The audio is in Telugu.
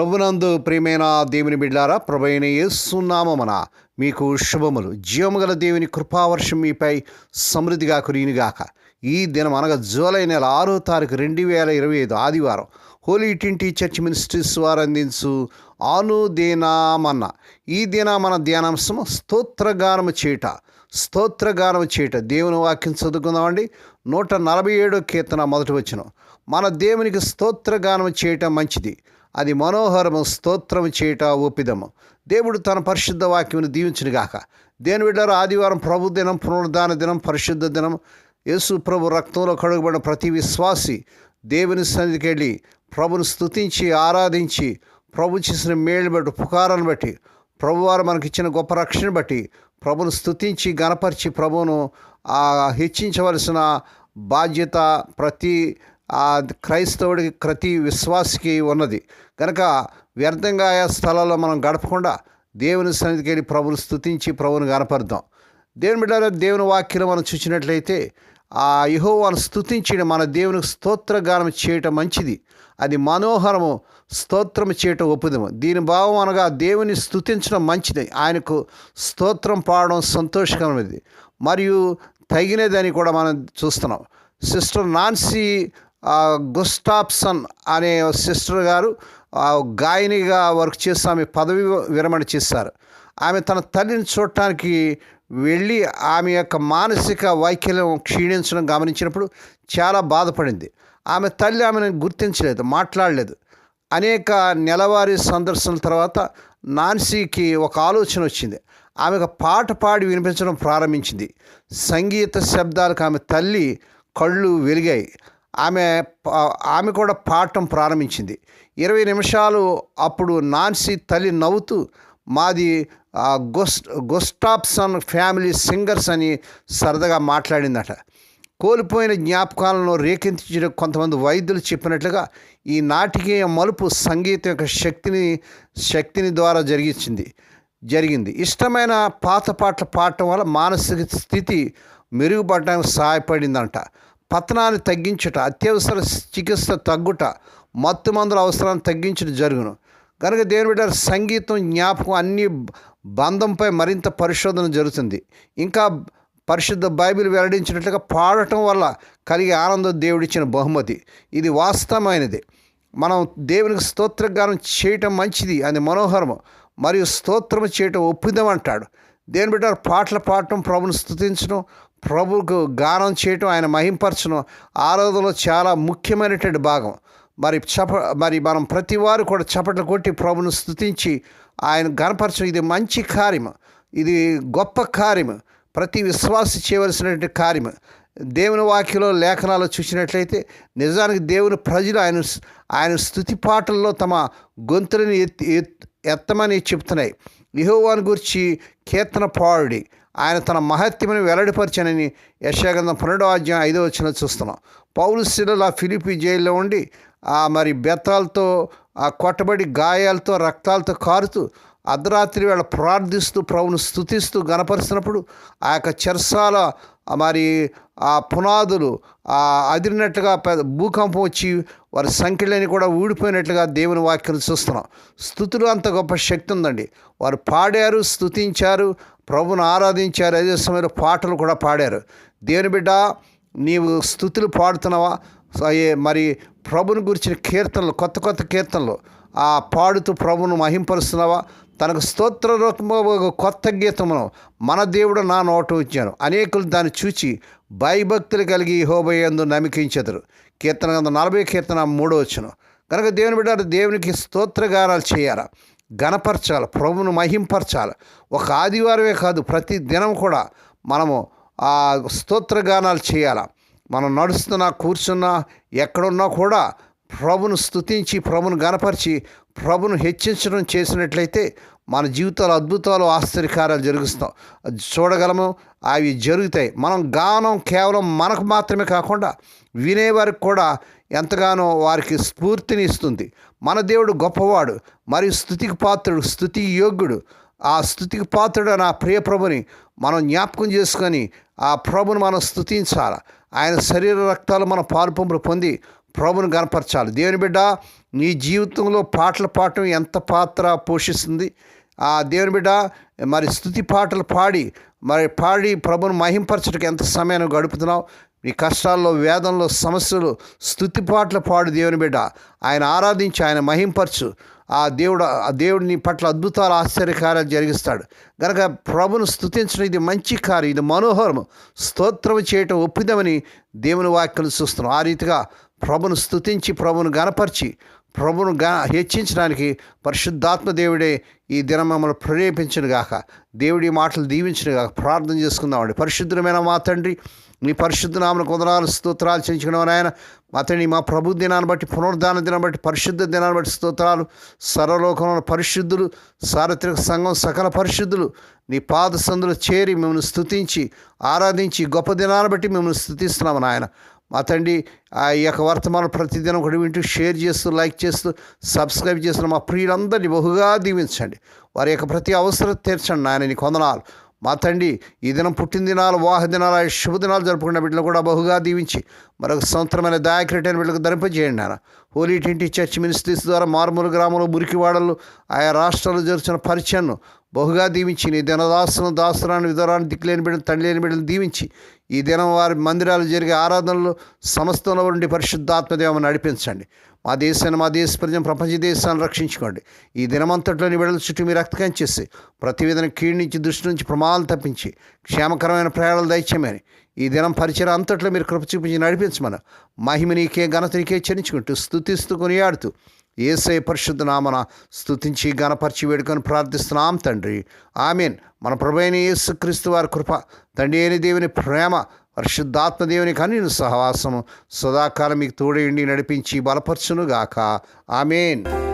ప్రభునందు ప్రియమైన దేవుని బిడ్డారా ప్రభైన ఏసునామన మీకు శుభములు. జీవముగల దేవుని కృపావర్షం మీపై సమృద్ధిగా కురియునిగాక. ఈ దినం అనగా జూలై నెల ఆరో తారీఖు రెండు వేల ఇరవై ఐదు ఆదివారం హోలీ టింటి చర్చ్ మినిస్ట్రీస్ వారు అందించు ఆను దేనామన్న ఈ దిన మన ధ్యానాంశము స్తోత్రగానము చేట స్తోత్రగానం చేట. దేవుని వాక్యం చదువుకుందామండి. నూట నలభై ఏడో కీర్తన మొదటి వచ్చిన మన దేవునికి స్తోత్రగానం చేయటం మంచిది. అది మనోహరము స్తోత్రము చేయట ఒప్పిదము దేవుడు తన పరిశుద్ధ వాక్యమును దీవించునుగాక. దేని బిడ్డారు ఆదివారం ప్రభు దినం పునరుద్ధాన దినం పరిశుద్ధ దినం. యేసు ప్రభు రక్తంలో కడుగుబడిన ప్రతి విశ్వాసి దేవుని సన్నిధికి వెళ్ళి ప్రభుని స్తుతించి ఆరాధించి ప్రభు చేసిన మేళ్ళు బట్టి పుకారాన్ని బట్టి ప్రభువారు మనకిచ్చిన గొప్ప రక్షణ బట్టి ప్రభును స్తుతించి గణపరిచి ప్రభును హెచ్చించవలసిన బాధ్యత ప్రతి ఆ క్రైస్తవుడికి ప్రతి విశ్వాసికి ఉన్నది. కనుక వ్యర్థంగా ఆయా స్థలాల్లో మనం గడపకుండా దేవుని సన్నిధికి వెళ్ళి ప్రభుని స్తుతించి ప్రభుని కనపడదాం దేవుని బిడ్డ దేవుని వాక్యం మనం చూసినట్లయితే ఆ యహోవాను స్తుతించడం మన దేవునికి స్తోత్రగానం చేయటం మంచిది. అది మనోహరము స్తోత్రం చేయటం ఒప్పుదము. దీని భావం అనగా దేవుని స్థుతించడం మంచిది. ఆయనకు స్తోత్రం పాడడం సంతోషకరమైనది. మరియు తగినదని కూడా మనం చూస్తున్నాం. సిస్టర్ నాన్సీ గుస్టాప్సన్ అనే సిస్టర్ గారు గాయనిగా వర్క్ చేసి ఆమె పదవి విరమణ చేశారు. ఆమె తన తల్లిని చూడటానికి వెళ్ళి ఆమె యొక్క మానసిక వైకల్యం క్షీణించడం గమనించినప్పుడు చాలా బాధపడింది. ఆమె తల్లి ఆమెను గుర్తించలేదు మాట్లాడలేదు. అనేక నెలవారీ సందర్శనల తర్వాత నాన్సీకి ఒక ఆలోచన వచ్చింది. ఆమె పాట పాడి వినిపించడం ప్రారంభించింది. సంగీత శబ్దాలకు ఆమె తల్లి కళ్ళు వెలిగాయి. ఆమె ఆమె కూడా పాడటం ప్రారంభించింది. ఇరవై నిమిషాలు అప్పుడు నాన్సీ తల్లి నవ్వుతూ మాది ఆ, గొస్ గొస్టాప్సన్ ఫ్యామిలీ సింగర్స్ అని సరదాగా మాట్లాడిందట. కోల్పోయిన జ్ఞాపకాలను రేకెత్తించిన కొంతమంది వైద్యులు చెప్పినట్లుగా ఈ నాటికీయ మలుపు సంగీతం యొక్క శక్తిని శక్తిని ద్వారా జరిగించింది జరిగింది. ఇష్టమైన పాత పాటలు పాడటం వల్ల మానసిక స్థితి మెరుగుపడడానికి సహాయపడిందంట. పతనాన్ని తగ్గించుట అత్యవసర చికిత్స తగ్గుట మత్తు మందుల అవసరాన్ని తగ్గించడం జరుగును. కనుక దేవుని బిడ్డ సంగీతం జ్ఞాపకం అన్ని బంధంపై మరింత పరిశోధన జరుగుతుంది. ఇంకా పరిశుద్ధ బైబిల్ వెల్లడించినట్లుగా పాడటం వల్ల కలిగే ఆనందం దేవుడిచ్చిన బహుమతి. ఇది వాస్తవమైనది. మనం దేవునికి స్తోత్రగానం చేయటం మంచిది అది మనోహరము మరియు స్తోత్రం చేయటం ఒప్పిదం అంటాడు. దేని బిడ్డ పాటలు పాడటం ప్రభుని స్తుతించడం ప్రభుకు గానం చేయటం ఆయన మహింపరచడం ఆరాధనలో చాలా ముఖ్యమైనటువంటి భాగం. మరి చప మరి మనం ప్రతి వారు కూడా చప్పట్లు కొట్టి ప్రభును స్థుతించి ఆయన గనపరచడం ఇది మంచి కార్యం. ఇది గొప్ప కార్యం. ప్రతి విశ్వాసి చేయవలసినటువంటి కార్యం. దేవుని వాక్యలో లేఖనాలు చూసినట్లయితే నిజానికి దేవుని ప్రజలు ఆయన ఆయన స్థుతి పాటల్లో తమ గొంతులను ఎత్తి ఎత్తమని చెప్తున్నాయి. యెహోవాను గురించి కీర్తన పాడుడి. ఆయన తన మహత్యమును వెల్లడిపరిచానని యశాగంధం పన్నెండో అధ్యాయం ఐదో వచ్చిన చూస్తున్నాం. పౌలు శిలల ఫిలిపి జైల్లో ఉండి ఆ మరి బెత్తాలతో ఆ కొట్టబడి గాయాలతో రక్తాలతో కారుతూ అర్ధరాత్రి వేళ ప్రార్థిస్తూ ప్రభును స్థుతిస్తూ గనపరిచినప్పుడు ఆ యొక్క చెరసాల మరి ఆ పునాదులు ఆ అదిరినట్లుగా పెద్ద భూకంపం వచ్చి వారి సంఖ్యలని కూడా ఊడిపోయినట్లుగా దేవుని వాక్యం చూస్తున్నాం. స్థుతులు అంత గొప్ప శక్తి ఉందండి. వారు పాడారు స్థుతించారు ప్రభును ఆరాధించారు. అదే సమయంలో పాటలు కూడా పాడారు. దేవుని బిడ్డ నీవు స్థుతులు పాడుతున్నావా? మరి ప్రభుని గురించిన కీర్తనలు కొత్త కొత్త కీర్తనలు ఆ పాడుతూ ప్రభును మహింపరుస్తున్నావా? తనకు స్తోత్ర రూపంలో ఒక కొత్త గీతమును మన దేవుడు నా నోట ఉంచాను. అనేకులు దాన్ని చూచి భయభక్తులు కలిగి హోబయందు నమ్మకించెదరు కీర్తన గ్రంథం నలభై కీర్తన మూడో వచ్చును కనుక దేవుని బిడ్డ దేవునికి స్తోత్రగానాలు చేయాలి? గణపరచాలి ప్రభును మహింపరచాలి. ఒక ఆదివారమే కాదు ప్రతి దినం కూడా మనము ఆ స్తోత్రగానాలు చేయాలి. మనం నడుస్తున్నా కూర్చున్నా ఎక్కడున్నా కూడా ప్రభును స్తుతించి ప్రభును గనపరిచి ప్రభును హెచ్చించడం చేసినట్లయితే మన జీవితాలు అద్భుతాలు ఆశ్చర్యకారాలు జరుగుస్తాం చూడగలము. అవి జరుగుతాయి. మనం గానం కేవలం మనకు మాత్రమే కాకుండా వినేవారికి కూడా ఎంతగానో వారికి స్ఫూర్తిని ఇస్తుంది. మన దేవుడు గొప్పవాడు మరియు స్థుతికి పాత్రుడు స్థుతి యోగ్యుడు. ఆ స్థుతికి పాత్రుడు నా ప్రియ ప్రభుని మనం జ్ఞాపకం చేసుకొని ఆ ప్రభుని మనం స్తుతించాలి ఆయన శరీర రక్తాలు మన పాల్పంపులు పొంది ప్రభుని గనపరచాలి. దేవుని బిడ్డ నీ జీవితంలో పాటలు పాడటం ఎంత పాత్ర పోషిస్తుంది? ఆ దేవుని బిడ్డ మరి స్థుతి పాటలు పాడి మరి పాడి ప్రభుని మహింపరచడానికి ఎంత సమయాన్ని గడుపుతున్నావు? నీ కష్టాల్లో వేదంలో సమస్యలు స్థుతి పాటలు పాడు దేవుని బిడ్డ. ఆయన ఆరాధించి ఆయన మహింపరచు. ఆ దేవుడు ఆ దేవుడు నీ పట్ల అద్భుతాలు ఆశ్చర్యకార్యాలు జరిగిస్తాడు. కనుక ప్రభును స్థుతించడం ఇది మంచి కార్యం ఇది మనోహరము స్తోత్రం చేయటం ఒప్పిదమని దేవుని వాక్యలు చూస్తున్నాం. ఆ రీతిగా ప్రభును స్థుతించి ప్రభును గనపరిచి ప్రభును గా హెచ్చించడానికి పరిశుద్ధాత్మ దేవుడే ఈ దినం మమ్మల్ని ప్రేరేపించను గాక. దేవుడి మాటలు దీవించను గాక. ప్రార్థన చేసుకుందామండి పరిశుద్ధమైన మా తండ్రి నీ పరిశుద్ధ నామను కొందనాలు స్తోత్రాలు చెల్లించడం ఆయన మా తండ్రి మా ప్రభు దినాన్ని బట్టి పునరుద్ధాన దినాన్ని బట్టి పరిశుద్ధ దినాన్ని బట్టి స్తోత్రాలు. సర్వలోకంలో పరిశుద్ధులు సార్వత్రిక సంఘం సకల పరిశుద్ధులు నీ పాద సందులు చేరి మిమ్మల్ని స్థుతించి ఆరాధించి గొప్ప దినాన్ని బట్టి మిమ్మల్ని స్థుతిస్తున్నాము నాయన. మా తండ్రి ఆ యొక్క వర్తమానం ప్రతిదినం ఒకటి వింటూ షేర్ చేస్తూ లైక్ చేస్తూ సబ్స్క్రైబ్ చేస్తున్న మా ప్రియులందరినీ బహుగా దీవించండి. వారి యొక్క ప్రతి అవసరం తీర్చండి నాయన నీ కొందనాలు మా తండ్రి ఈ దినం పుట్టినదినాలు వాహ దినాలు ఆ శుభదినాలు జరుపుకున్న బిడ్డలు కూడా బహుగా దీవించి మరొక సంవత్సరమైన దాయకరిటైన బిడ్డలకు ధరింపజేయండి నాన్న హోలీ ట్వంటీ చర్చ్ మినిస్ట్రీస్ ద్వారా మారుమూల గ్రామంలో మురికివాడలు ఆయా రాష్ట్రాల్లో జరుగుతున్న పరిచయను బహుగా దీవించి నీ దినదాసును దాసురాన్ని విధురాన్ని దిక్కులేని బిడ్డను తండ్రి లేని బిడ్డలు దీవించి ఈ దినం వారి మందిరాలు జరిగే ఆరాధనలు సమస్తంలో ఉండి పరిశుద్ధాత్మదేవని నడిపించండి. మా దేశాన్ని మా దేశ ప్రజలు ప్రపంచ దేశాన్ని రక్షించుకోండి. ఈ దినమంతట్లోని బిడ్డల చుట్టూ మీరు రక్తకం చేసి ప్రతి విధంగా కీడు నుంచి దృష్టి నుంచి ప్రమాదాలు తప్పించి క్షేమకరమైన ప్రయాణాలు దయచేయమని ఈ దినం పరిచయం అంతట్లో మీరు కృప చూపించి నడిపించమని మహిమ నీకే ఘనత నీకే చరించుకుంటూ స్థుతిస్తూ కొనియాడుతూ ఏసై పరిశుద్ధ నామన స్థుతించి గణపరిచి వేడుకొని ప్రార్థిస్తున్నాం తండ్రి. ఆమెన్. మన ప్రభైన యేసుక్రీస్తు వారి కృప తండ్రి అయిన దేవుని ప్రేమ పరిశుద్ధాత్మ దేవుని కానీ సహవాసము సదాకాలం మీకు తోడేయండి నడిపించి బలపరచునుగాక. ఆమెన్.